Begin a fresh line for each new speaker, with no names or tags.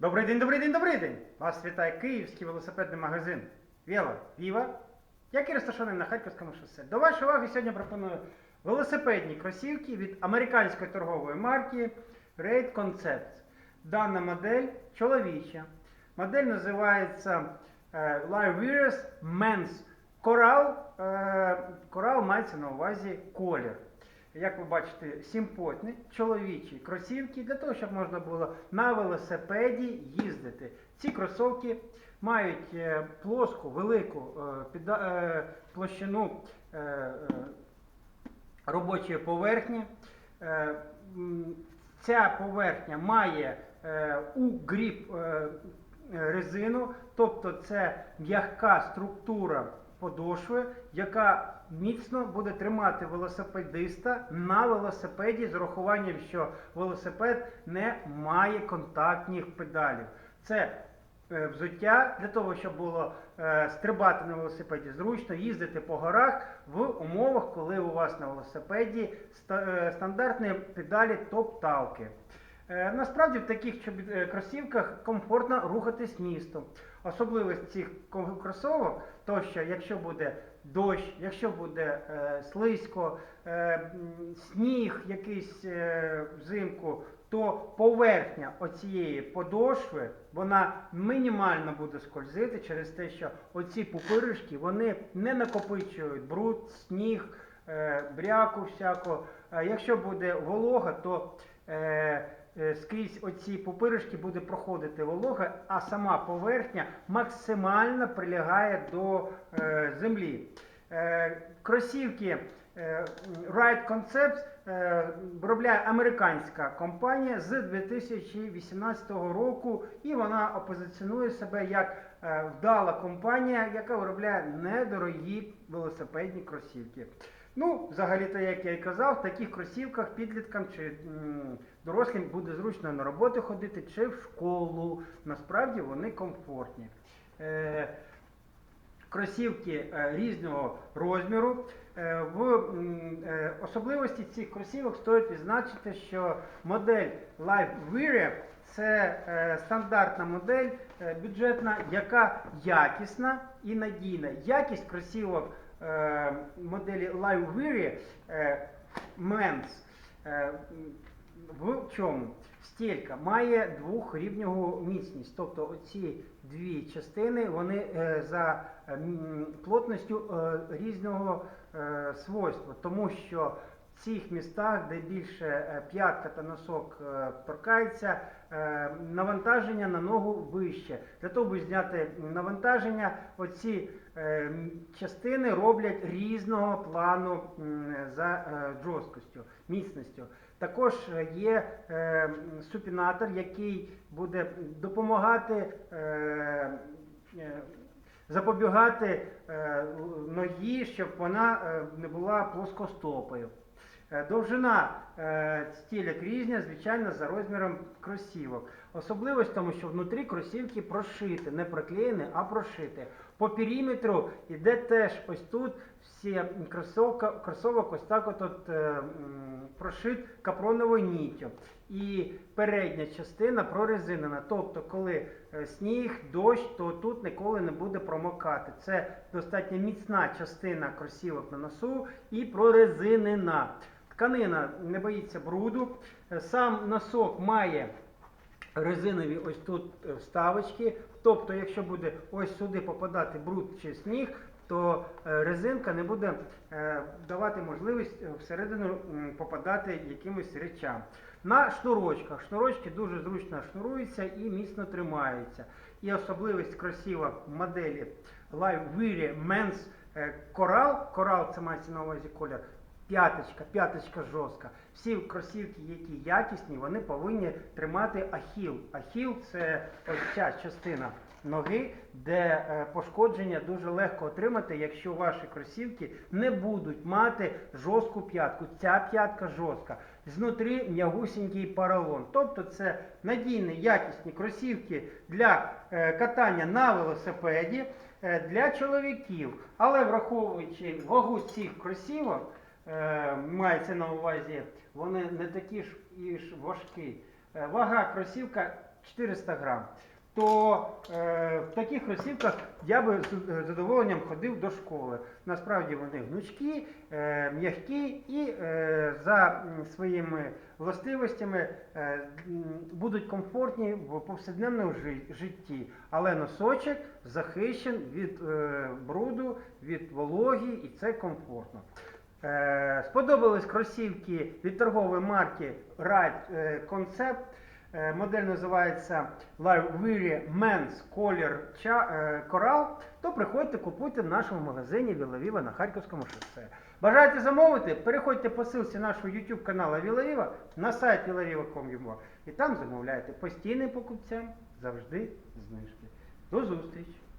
Добрий день, добрий день, добрий день! Вас вітає київський велосипедний магазин Віла Віва, який розташований на Харківському шосе. До вашої уваги сьогодні пропоную велосипедні кросівки від американської торгової марки Raid Concepts. Дана модель чоловіча. Модель називається е, Live Men's Coral. Е, Coral мається на увазі колір. Як ви бачите, симпотні чоловічі кросівки для того, щоб можна було на велосипеді їздити. Ці кросовки мають е, плоску, велику е, е, площину робочої поверхні. Ця поверхня має у гріб резину, тобто це м'яка структура подошви, яка міцно буде тримати велосипедиста на велосипеді з урахуванням, що велосипед не має контактних педалів. Це е, взуття для того, щоб було е, стрибати на велосипеді зручно, їздити по горах в умовах, коли у вас на велосипеді е, стандартні педалі топ-талки. Е, Насправді в таких е, кросівках комфортно рухатись містом. Особливість цих кросовок, то що якщо буде дощ, якщо буде е, слизько, е, сніг якийсь е, взимку, то поверхня оцієї подошви вона мінімально буде скользити через те, що оці пупиришки вони не накопичують бруд, сніг, е, бряку всяку. А якщо буде волога, то е, е, скрізь оці пупиришки буде проходити волога, а сама поверхня максимально прилягає до е, землі. Е, кросівки е, Ride Concepts е, виробляє американська компанія з 2018 року, і вона опозиціонує себе як е, вдала компанія, яка виробляє недорогі велосипедні кросівки. Ну, взагалі-то, як я і казав, в таких кросівках підліткам чи дорослим буде зручно на роботу ходити чи в школу. Насправді вони комфортні. Е, кросівки е, різного розміру. Е, В особливості цих кросівок стоїть відзначити, що модель Live Wear це стандартна модель бюджетна, яка якісна і надійна. Якість кросівок моделі Live Wear е, Men's е, в чому? Стілька має двохрівневу міцність. Тобто оці дві частини вони е, за е, плотністю е, різного е, свойства, тому що в цих містах, де більше е, п'ятка та носок е, торкається, е, навантаження на ногу вище. Для того, щоб зняти навантаження, оці е, частини роблять різного плану за е, жорсткістю, міцністю. Також е, є е, супінатор, який буде допомагати е, е, запобігати е, ногі, щоб вона е, не була плоскостопою. Е, Довжина е, стілек різня, звичайно, за розміром кросівок. Особливість тому, що внутрі кросівки прошити, не проклеєні, а прошити. По периметру йде теж ось тут всі кросовка, кросовок ось так от, от, е, прошит капроновою ніттю. І передня частина прорезинена. Тобто, коли сніг, дощ, то тут ніколи не буде промокати. Це достатньо міцна частина кросівок на носу і прорезинена. Тканина не боїться бруду. Е, Сам носок має резинові ось тут е, вставочки. Тобто, якщо буде ось сюди попадати бруд чи сніг, то е, резинка не буде давати можливість всередину попадати якимось речам. На шнурочках. Шнурочки дуже зручно шнуруються і міцно тримаються. І особливість кросівок моделі Live Weary Men's Coral, Coral це мається на увазі колір, п'яточка, п'яточка жорстка. Всі кросівки, які якісні, вони повинні тримати ахіл. Ахіл це ось ця частина ноги, де е, пошкодження дуже легко отримати, якщо ваші кросівки не будуть мати жорстку п'ятку. Ця п'ятка жорстка. Знутрі м'ягусінький поролон. Тобто це надійні, якісні кросівки для е, катання на велосипеді е, для чоловіків. Але враховуючи вагу цих кросівок, мається на увазі, вони не такі ж і ж важкі. Е, Вага кросівка 400 грам, то е, в таких кросівках я би з е, задоволенням ходив до школи. Насправді вони гнучкі, е, м'які і е, за своїми властивостями е, будуть комфортні в повсякденному жи- житті. Але носочок захищен від е, бруду, від вологі, і це комфортно. Е, Сподобались кросівки від торгової марки Ride е, Concept. Е, Модель називається Larviri Men's Color Coral. То приходьте, купуйте в нашому магазині Вілавіва на Харківському шосе. Бажаєте замовити? Переходьте по ссылці нашого YouTube каналу Вілавіва на сайт vilaviva.com.ua і там замовляйте. Постійним покупцям завжди знижки. До зустрічі!